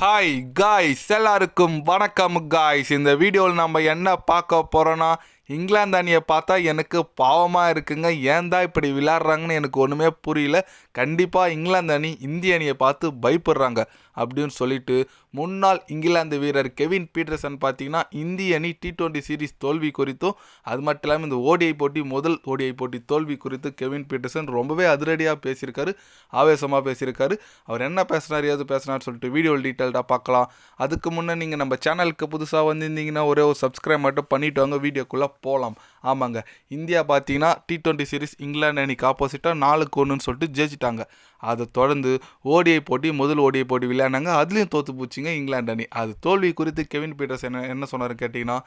Hi guys எல்லாருக்கும் வணக்கம் guys இந்த வீடியோவில் நம்ம என்ன பார்க்க போகிறோன்னா இங்கிலாந்து அணியை பார்த்தா எனக்கு பாவமாக இருக்குங்க. ஏன் தான் இப்படி விளாட்றாங்கன்னு எனக்கு ஒன்றுமே புரியல. கண்டிப்பாக இங்கிலாந்து அணி இந்திய அணியை பார்த்து பயப்படுறாங்க. அப்படின்னு சொல்லிட்டு முன்னாள் இங்கிலாந்து வீரர் கெவின் பீட்டர்சன் பார்த்தீங்கன்னா இந்திய அணி டி டுவெண்ட்டி சீரிஸ் தோல்வி குறித்தும் அது மட்டும் இல்லாமல் இந்த ஓடிஐ போட்டி முதல் ஓடிஐ போட்டி தோல்வி குறித்து கெவின் பீட்டர்சன் ரொம்பவே அதிரடியாக பேசியிருக்காரு ஆவேசமாக பேசியிருக்காரு. அவர் என்ன பேசினார் ஏது பேசினார் சொல்லிட்டு வீடியோ டீட்டெயில்டாக பார்க்கலாம். அதுக்கு முன்னே நீங்கள் நம்ம சேனலுக்கு புதுசாக வந்திருந்தீங்கன்னா ஒரே ஒரு சப்ஸ்கிரைப் மட்டும் பண்ணிட்டு வாங்க வீடியோக்குள்ளே போகலாம் ஆமாங்க இந்தியா பார்த்தீங்கன்னா டி டுவெண்ட்டி சீரிஸ் இங்கிலாந்து அணிக்கு ஆப்போசிட்டாக நாலுக்கு ஒன்றுன்னு சொல்லிட்டு ஜெயிச்சிட்டாங்க. அதை தொடர்ந்து ஓடிஐ போட்டி முதல் ஓடிஐ போட்டி விளையாடினாங்க. அதுலேயும் தோற்று போச்சுங்க இங்கிலாந்து அணி. அது தோல்வி குறித்து கெவின் பீட்டர்ஸ் என்ன என்ன சொன்னார் கேட்டிங்கன்னா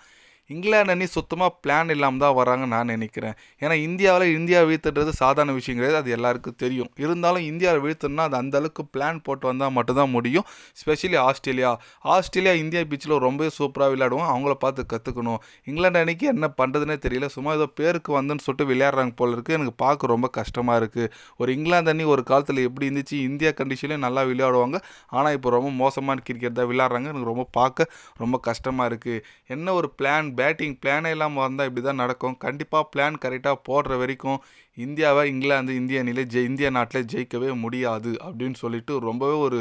இங்கிலாந்து அணி சுத்தமாக பிளான் இல்லாமல் தான் வராங்க நான் நினைக்கிறேன். ஏன்னா இந்தியாவில் இந்தியா வீழ்த்துன்றது சாதாரண விஷயம் கிடையாது. அது எல்லாருக்கும் தெரியும். இருந்தாலும் இந்தியாவை வீழ்த்தணும்னா அது அந்தளவுக்கு பிளான் போட்டு வந்தால் மட்டும்தான் முடியும். Specially Australia. ஆஸ்திரேலியா இந்தியா பீச்சில் ரொம்பவே சூப்பராக விளையாடுவோம். அவங்கள பார்த்து கற்றுக்கணும் இங்கிலாந்து அணிக்கு என்ன பண்ணுறதுனே தெரியல. சும்மா ஏதோ பேருக்கு வந்துன்னு சொல்லிட்டு விளையாடுறாங்க போல இருக்குது எனக்கு பார்க்க ரொம்ப கஷ்டமாக இருக்குது ஒரு இங்கிலாந்து அணி ஒரு காலத்தில் எப்படி இருந்துச்சு இந்தியா கண்டிஷன்லேயும் நல்லா விளையாடுவாங்க. ஆனால் இப்போ ரொம்ப மோசமான கிரிக்கெட் தான் விளையாடுறாங்க. எனக்கு ரொம்ப பார்க்க ரொம்ப கஷ்டமாக இருக்குது என்ன ஒரு பிளான் பேட்டிங் பிளானே இல்லாமல் வந்தால் இப்படி தான் நடக்கும் கண்டிப்பாக பிளான் கரெக்டாக போடுற வரைக்கும் இந்தியாவை இங்கிலாந்து இந்திய அணியில் ஜெய் இந்திய நாட்டில் ஜெயிக்கவே முடியாது அப்படின்னு சொல்லிட்டு ரொம்பவே ஒரு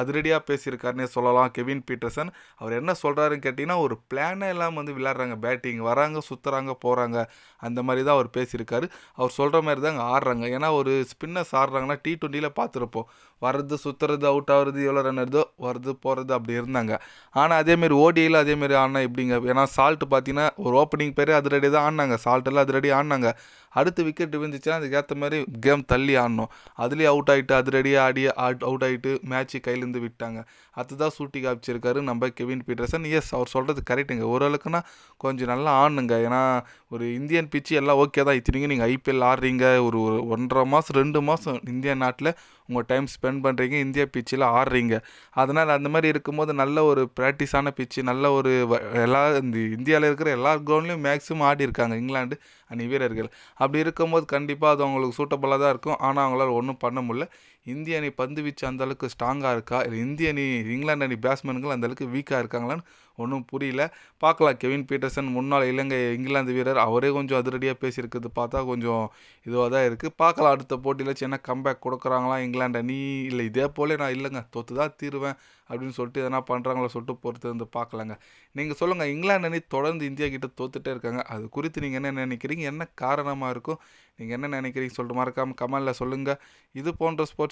அதிரடியாக பேசியிருக்காருன்னே சொல்லலாம். கெவின் பீட்டர்சன் அவர் என்ன சொல்கிறாருன்னு கேட்டிங்கன்னா ஒரு பிளானே இல்லாமல் வந்து விளையாடுறாங்க. பேட்டிங் வராங்க சுற்றுறாங்க போகிறாங்க அந்த மாதிரி தான் அவர் பேசியிருக்காரு. அவர் சொல்கிற மாதிரி தான் ஆடுறாங்க. ஏன்னா ஒரு ஸ்பின்னர்ஸ் ஆடுறாங்கன்னா டி டுவெண்ட்டியில் பார்த்துருப்போம். வர்றது சுற்றுறது அவுட் ஆகுறது எவ்வளோ ரன் வருதோ வருது போகிறது அப்படி இருந்தாங்க. ஆனால் அதேமாரி ஓடியில் அதேமாரி ஆடினா எப்படிங்க? ஏன்னா சால்ட் பார்த்தீங்கன்னா ஒரு ஓப்பனிங் பேரே அதிரடி தான் ஆடினாங்க. சால்ட்டெல்லாம் அதிரடி ஆடினாங்க. அடுத்து விக்கெட் விழுந்துச்சுன்னா அதுக்கேற்ற மாதிரி கேம் தள்ளி ஆடணும். அதுலேயே அவுட் ஆகிட்டு அதிரடியாக ஆடி அவுட் ஆகிட்டு மேட்ச்சு கையிலேருந்து விட்டாங்க. அதுதான் சூட்டி காமிச்சிருக்காரு நம்ம கெவின் பீட்டர்சன் எஸ் அவர் சொல்கிறது கரெக்டுங்க ஓரளவுக்குன்னா கொஞ்சம் நல்லா ஆடணுங்க. ஏன்னா ஒரு இந்தியன் பிச்சு எல்லாம் ஓகே தான். இத்தனைக்கும் நீங்கள் ஐபிஎல் ஆடுறீங்க. ஒரு ஒரு ஒன்றரை மாதம் ரெண்டு மாதம் இந்திய நாட்டில் உங்கள் டைம் ஸ்பெண்ட் பண்ணுறீங்க இந்தியா பிச்சில் ஆடுறீங்க. அதனால் அந்த மாதிரி இருக்கும்போது நல்ல ஒரு ப்ராக்டிஸான பிச்சு நல்ல ஒரு வ- எல்லா இந்த இந்தியாவில் இருக்கிற எல்லா கிரவுண்ட்லேயும் மேக்ஸிமம் ஆடி இருக்காங்க இங்கிலாந்து அணி வீரர்கள். அப்படி இருக்கும்போது கண்டிப்பாக அது அவங்களுக்கு சூட்டபுளாக தான் இருக்கும். ஆனால் அவங்களால ஒன்றும் பண்ண முடியல. இந்திய அணி பந்து வீச்சு அந்தளவுக்கு ஸ்ட்ராங்காக இருக்கா? இல்லை இந்திய அணி இங்கிலாந்து அணி பேட்ஸ்மேன்கள் அந்தளவுக்கு வீக்காக இருக்காங்களான்னு ஒன்றும் புரியல. பார்க்கலாம். கெவின் பீட்டர்சன் முன்னாள் இலங்கை இங்கிலாந்து வீரர். அவரே கொஞ்சம் அதிரடியாக பேசியிருக்கிறது பார்த்தா கொஞ்சம் இதுவாக தான் இருக்குது பார்க்கலாம். அடுத்த போட்டியில் சின்ன கம்பேக் கொடுக்குறாங்களா இங்கிலாந்து அணி? இல்லை இதே போலே நான் இல்லைங்க. தொத்து தான் தீருவேன் அப்படின்னு சொல்லிட்டு எதனா பண்ணுறாங்களோ சொல்லிட்டு பொறுத்து வந்து பார்க்கலாங்க. நீங்கள் சொல்லுங்கள் இங்கிலாந்து அணி தொடர்ந்து இந்தியா கிட்ட தோத்துட்டே இருக்காங்க. அது குறித்து நீங்கள் என்ன நினைக்கிறீங்க? என்ன காரணமாக இருக்கும்? நீங்கள் என்ன நினைக்கிறீங்க? சொல்லிட்டு மறக்காமல் கமெண்டில் சொல்லுங்கள் இது போன்ற ஸ்போர்ட்ஸ்